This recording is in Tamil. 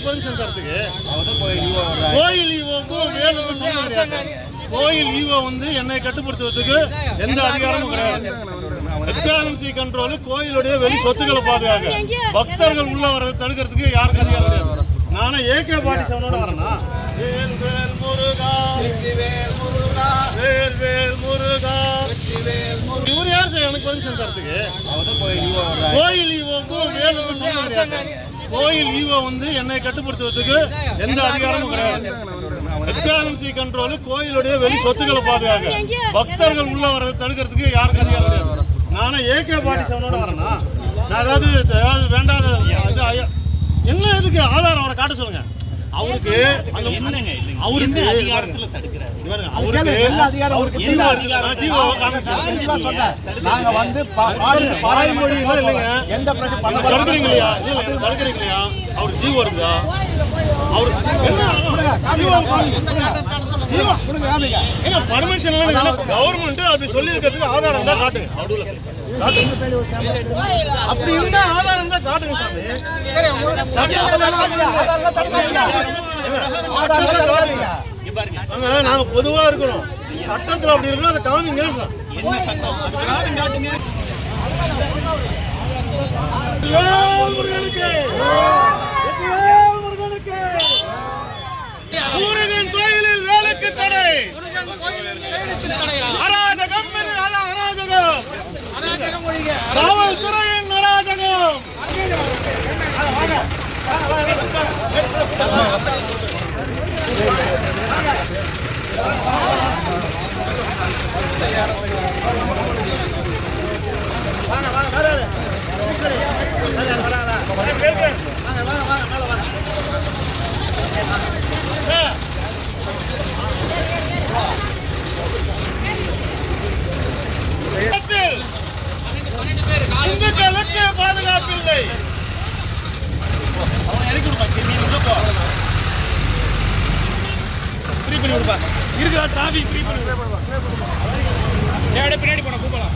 எனக்கு பெர்மிஷன் தரத்துக்கு கோயில் ஈவோக்கும் வேலுக்கும் சம்மந்தம் கிடையாது கோயில் ஈவோ வந்து என்னை கட்டுப்படுத்துவதற்கு எந்த அதிகாரமும் கிடையாது. ஹெச்ஆர்எம்சி கண்ட்ரோல் கோயிலுடைய வெளி சொத்துக்களை பாதுகாக்க. பக்தர்கள் உள்ள வர்றதை தடுக்கிறதுக்கு யாருக்கு அதிகாரம் கிடையாது. நானே ஏகே பாட்டி செவனோட வரேனா? வேல் வேல் முருகா. வேல் வேல் முருகா. இவர் யார் சார்? எனக்கு பெர்மிஷன் தரத்துக்கு. கோயில் ஈவோக்கும் வேலுக்கும் சம்மந்தம் கிடையாது கோயில் ஈவோ வந்து என்னை கட்டுப்படுத்துவதற்கு எந்த அதிகாரமும் கிடையாது. ஹெச்ஆர்எம்சி கண்ட்ரோல் கோயிலுடைய வெளி சொத்துக்களை பாதுகாக்க. பக்தர்கள் உள்ள வர்றதை தடுக்கிறதுக்கு யாருக்கு அதிகாரம் கிடையாது. நானே ஏகே பாட்டி செவனோட வரேனா? நான் ஏதாவது ஏதாவது வேண்டாத இது என்ன எதுக்கு ஆதாரம்? அவரை காட்ட சொல்லுங்க. அவருக்கு என்னங்க அவருக்கு எந்த அதிகாரத்துல தடுக்கிறாரு? அவருக்கு என்ன அதிகாரம் அவருக்கு என்ன. தெளிவா சொன்னேன். நாங்க வந்து பா- பாடி- பாய்மொழி எல்லாம் இல்லைங்க. எந்த பிரச்சனை பண்ண என்ன தடுக்கிறீங்க இல்லையா? இல்ல, இல்ல, என்ன தடுக்கிறீங்க இல்லையா? அவர் ஜீவோ இருக்குதா அவர் என்ன? பர்மிஷன் கவர்மெண்ட் அப்படி சொல்லி இருக்கிறதுக்கு ஆதாரம் தான் காட்டுங்க. அப்படி இருந்தா நாங்க பொதுவா இருக்கிறோம் சட்டத்துல அப்படி இருக்கணும் அதை முருகனுக்கு. முருகன் கோயிலில் வேலைக்கு தடை. அராஜகம் அராஜகம். அராஜகம் வாங்க ஃப்ரீ பண்ணி. விடுப்பா இருக்கா டிராஃபிக் ஃப்ரீ பண்ணி விடு பின்னாடி போன கூப்பலாம்